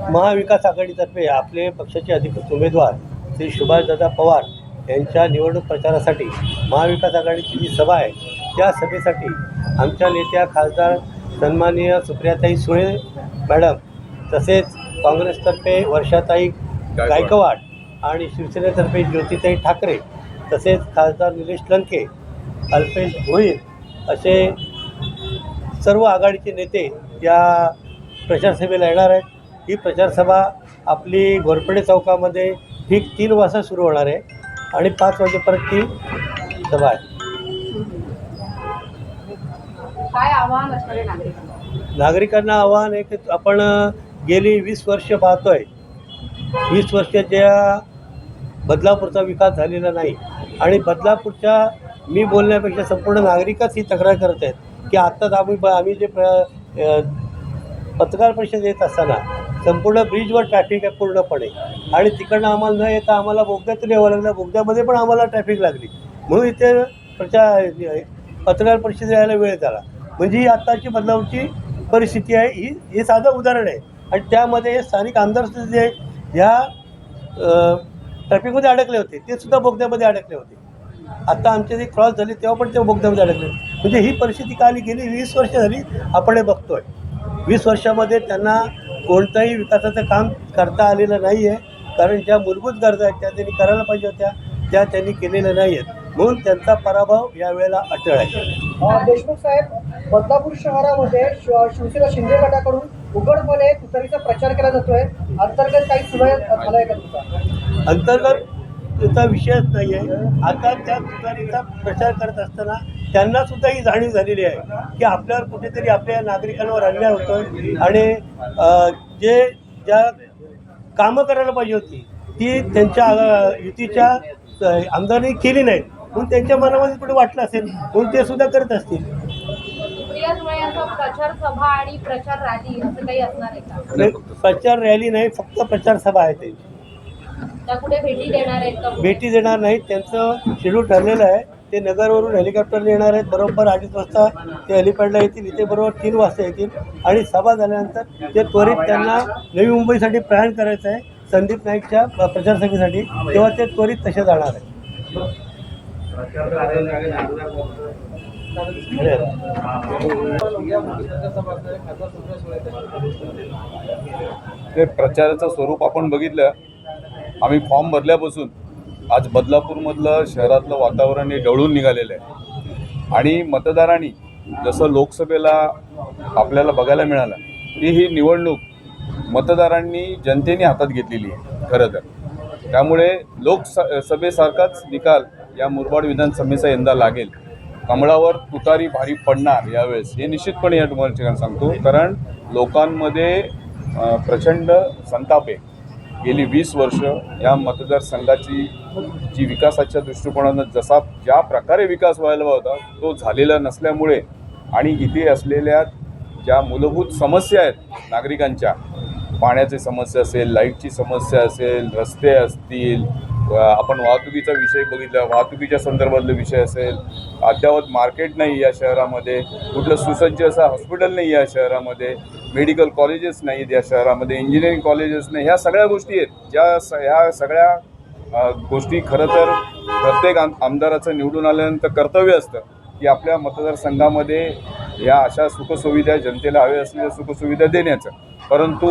महाविकास आघाडीतर्फे आपले पक्षाचे अधिकृत उमेदवार श्री सुभाषदादा पवार यांच्या निवडणूक प्रचारासाठी महाविकास आघाडीची जी सभा आहे त्या सभेसाठी आमच्या नेत्या खासदार सन्माननीय सुप्रियाताई सुळे मॅडम तसेच काँग्रेसतर्फे वर्षाताई गायकवाड. आणि शिवसेनेतर्फे ज्योतिताई ठाकरे तसेच खासदार निलेश लंके अल्पेश भोईर असे सर्व आघाडीचे नेते या प्रचारसभेला येणार आहेत. ही प्रचारसभा आपली घोरपडे चौकामध्ये ठीक तीन वाजता सुरू होणार आहे आणि पाच वाजेपर्यंत ती सभा आहे. काय आव्हान असणार आहे नागरिकांना नागरिकांना आव्हान आहे की आपण गेली वीस वर्ष पाहतोय. वीस वर्ष ज्या बदलापूरचा विकास झालेला नाही. आणि बदलापूरच्या मी बोलण्यापेक्षा संपूर्ण नागरिकच ही तक्रार करत आहेत की आत्ताच आम्ही ब- आम्ही जे प्र पत्रकार परिषद येत असताना संपूर्ण ब्रिजवर ट्रॅफिक आहे पूर्णपणे. आणि तिकडनं आम्हाला न येता आम्हाला बोगद्यातून यावं लागलं. बोगद्यामध्ये पण आम्हाला ट्रॅफिक लागली. म्हणून इथे प्रचार पत्रकार परिषद यायला वेळ झाला. म्हणजे ही आत्ताची बदलावची परिस्थिती आहे. ही हे साधं उदाहरण आहे. आणि त्यामध्ये स्थानिक आमदार जे ह्या ट्रॅफिकमध्ये अडकले होते. ते सुद्धा बोगद्यामध्ये अडकले होते. आता आमचे जे क्रॉस झाले तेव्हा पण ते बोगद्यामध्ये अडकले म्हणजे ही परिस्थिती काली गेली वीस वर्ष झाली आपण हे बघतोय. वीस वर्षामध्ये त्यांना कोणतंही विकासाचं काम करता आलेलं नाही आहे कारण ज्या मूलभूत गरजा आहेत त्या त्यांनी करायला पाहिजे होत्या त्या त्यांनी केलेल्या नाही आहेत म्हणून त्यांचा पराभव यावेळेला अटळ आहे. देशमुख साहेब बदलापूर शहरामध्ये शिव- शिवसेना शिंदे गटाकडून उघडपणे तुतारीचा प्रचार केला जातोय. अंतर्गत काही सुधार झालाय का तुमचा अंतर्गत त्याचा विषयच नाही आहे आता त्या तुतारीचा प्रचार करत असताना त्यांना सुद्धा ही जाणीव झालेली आहे की आपल्यावर कुठेतरी आपल्या नागरिकांवर अन्याय होतोय. आणि जे ज्या कामं करायला पाहिजे होती ती त्यांच्या युतीच्या आमदारांनी केली नाहीत. म्हणून त्यांच्या मनामध्ये कुठे वाटलं असेल म्हणून ते सुद्धा करत असतील. प्रचार सभा आणि प्रचार रॅली असं काही असणार आहे का? नाही, प्रचार रॅली नाही फक्त प्रचार सभा आहे कुठे भेटी देणार आहेत का? भेटी देणार नाहीत त्यांचं शेड्यूल ठरलेलं आहे. ते नगरवरून हेलिकॉप्टरने येणार आहेत. बरोबर अडीच वाजता ते हेलिपॅडला येतील. इथे बरोबर तीन वाजता येतील. आणि सभा झाल्यानंतर ते त्वरित त्यांना नवी मुंबईसाठी प्रयाण करायचं आहे. संदीप नाईकच्या प्रचारसभेसाठी तेव्हा ते त्वरित तसे जाणार आहे ते प्रचाराचं स्वरूप आपण बघितलं. आम्ही फॉर्म भरल्यापासून आज बदलापूरमधलं शहरातलं वातावरण हे ढवळून निघालेलं आहे. आणि मतदारांनी जसं लोकसभेला आपल्याला बघायला मिळालं की ही निवडणूक मतदारांनी जनतेने हातात घेतलेली आहे खरं तर. त्यामुळे लोकस सभेसारखाच निकाल या मुरबाड विधानसभेचा यंदा लागेल. कमळावर तुतारी भारी पडणार यावेळेस हे निश्चितपणे या तुम्हाला ठिकाणी सांगतो. कारण लोकांमध्ये प्रचंड संताप आहे. गेली वीस वर्ष या मतदारसंघाची जी विकासाच्या दृष्टिकोनानं जसा ज्या प्रकारे विकास व्हायला होता तो झालेला नसल्यामुळे आणि इथे असलेल्या ज्या मूलभूत समस्या आहेत नागरिकांच्या पाण्याची समस्या असेल लाईटची समस्या असेल रस्ते असतील आपण वाहतुकीचा विषय बघितला. वाहतुकीच्या संदर्भातले विषय असेल अद्यावत मार्केट नाही या शहरामध्ये. कुठलं सुसज्ज असं हॉस्पिटल नाही या शहरामध्ये. मेडिकल कॉलेजेस नाहीत या शहरामध्ये. इंजिनिअरिंग कॉलेजेस नाही. ह्या सगळ्या गोष्टी आहेत. ज्या स ह्या सगळ्या गोष्टी खरं तर प्रत्येक आम आमदाराचं निवडून आल्यानंतर कर्तव्य असतं की आपल्या मतदारसंघामध्ये या अशा सुखसुविधा जनतेला हव्या असलेल्या सुखसुविधा देण्याचं. परंतु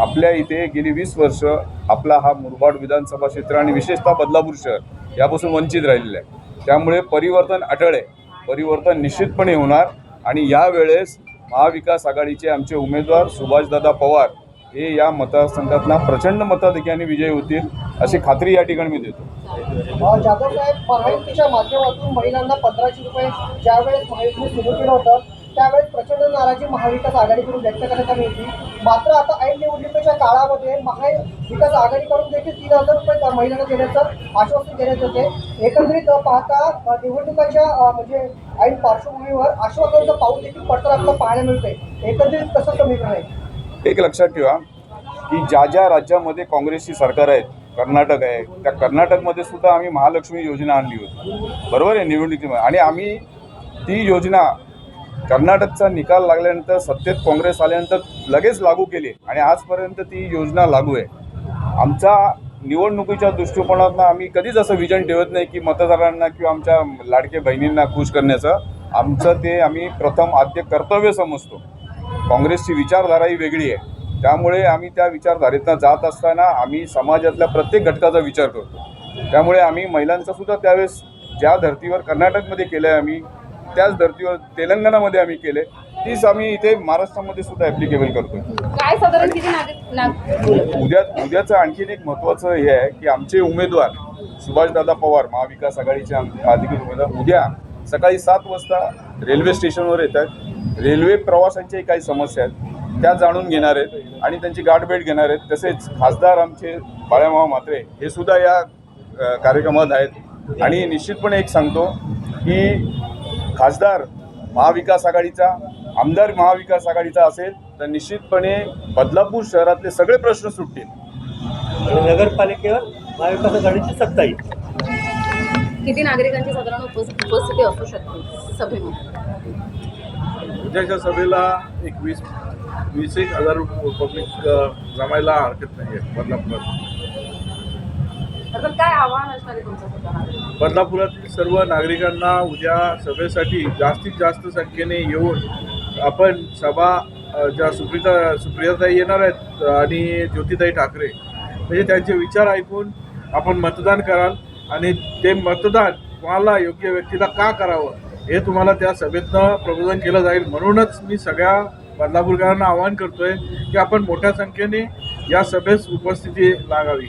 आपल्या इथे गेली वीस वर्ष आपला हा मुरबाड विधानसभा क्षेत्र आणि विशेषतः बदलापूर शहर यापासून वंचित राहिलेलं आहे. त्यामुळे परिवर्तन अटळ आहे. परिवर्तन निश्चितपणे होणार आणि यावेळेस महाविकास आघाडीचे आमचे उमेदवार सुभाषदादा पवार हे या मतदारसंघातना प्रचंड मताधिक्याने विजयी होतील अशी खात्री या ठिकाणी मी देतो. जाधव साहेब महायुतीच्या माध्यमातून महिलांना पंधराशे रुपये ज्यावेळेस महायुतीने सुरू केलं होतं त्यावेळेस प्रचंड नाराजी महाविकास आघाडीकडून व्यक्त करण्यात आली होती. मात्र आता ऐन निवडणुकीच्या काळामध्ये महाविकास आघाडीकडून देखील तीन हजार रुपये त्या महिलांना देण्याचं आश्वासन देण्यात येते. एकंदरीत पाहता निवडणुकांच्या म्हणजे ऐन पार्श्वभूमीवर आश्वासनाचं पाऊल देखील पडताना आपल्याला पाहायला मिळते एकंदरीत कसं समीकरण आहे? एक लक्षात ठेवा की ज्या ज्या राज्यामध्ये काँग्रेसची सरकार आहेत कर्नाटक आहे त्या कर्नाटकमध्ये सुद्धा आम्ही महालक्ष्मी योजना आणली होती. बरोबर आहे निवडणुकीमध्ये. आणि आम्ही ती योजना कर्नाटकचा निकाल लागल्यानंतर सत्तेत काँग्रेस आल्यानंतर लगेच लागू केली आणि आजपर्यंत ती योजना लागू आहे. आमचा निवडणुकीच्या दृष्टिकोनातून आम्ही कधीच असं विजन ठेवत नाही की मतदारांना किंवा आमच्या लाडके बहिणींना खुश करण्याचं. आमचं ते आम्ही प्रथम आद्य कर्तव्य समजतो. काँग्रेसची विचारधारा ही वेगळी आहे. त्यामुळे आम्ही त्या विचारधारेतनं जात असताना आम्ही समाजातल्या प्रत्येक घटकाचा विचार करतो. त्यामुळे आम्ही महिलांचा सुद्धा त्यावेळेस ज्या धर्तीवर कर्नाटकमध्ये केलं आहे आम्ही त्याच धर्तीवर तेलंगणामध्ये आम्ही केले. तीच आम्ही इथे महाराष्ट्रामध्ये सुद्धा ॲप्लिकेबल करतो उद्या उद्याचं आणखीन एक महत्त्वाचं हे आहे की आमचे उमेदवार सुभाषदादा पवार महाविकास आघाडीचे अधिकृत उमेदवार उद्या सकाळी सात वाजता रेल्वे स्टेशनवर येतात रेल्वे प्रवाशांच्याही काही समस्या आहेत. त्या जाणून घेणार आहेत आणि त्यांची गाठभेट घेणार आहेत. तसेच खासदार आमचे बाळामाव म्हात्रे हे सुद्धा या कार्यक्रमात आहेत. आणि निश्चितपणे एक सांगतो की खासदार महाविकास आघाडीचा आमदार महाविकास आघाडीचा असेल तर निश्चितपणे बदलापूर शहरातले सगळे प्रश्न सुटतील. आणि नगरपालिकेवर महाविकास आघाडीची सत्ता येईल. किती नागरिकांची साधारण उपस- उपस्थिती असू शकते सभेमध्ये? उद्याच्या सभेला एक वीस वीस एक हजार पब्लिक जमायला हरकत नाही आहे बदलापुरात तर काय आव्हान असणार आहे तुमचं बदलापुरातील सर्व नागरिकांना उद्या सभेसाठी जास्तीत जास्त संख्येने येऊन आपण सभा ज्या सुप्रिता सुप्रियाताई येणार आहेत आणि ज्योतिताई ठाकरे म्हणजे त्यांचे विचार ऐकून आपण मतदान कराल आणि ते मतदान तुम्हाला योग्य व्यक्तीला का करावं हे तुम्हाला त्या सभेतनं प्रबोधन केलं जाईल. म्हणूनच मी सगळ्या बदलापूरकरांना आवाहन करतोय की आपण मोठ्या संख्येने या सभेस उपस्थिती लागावी.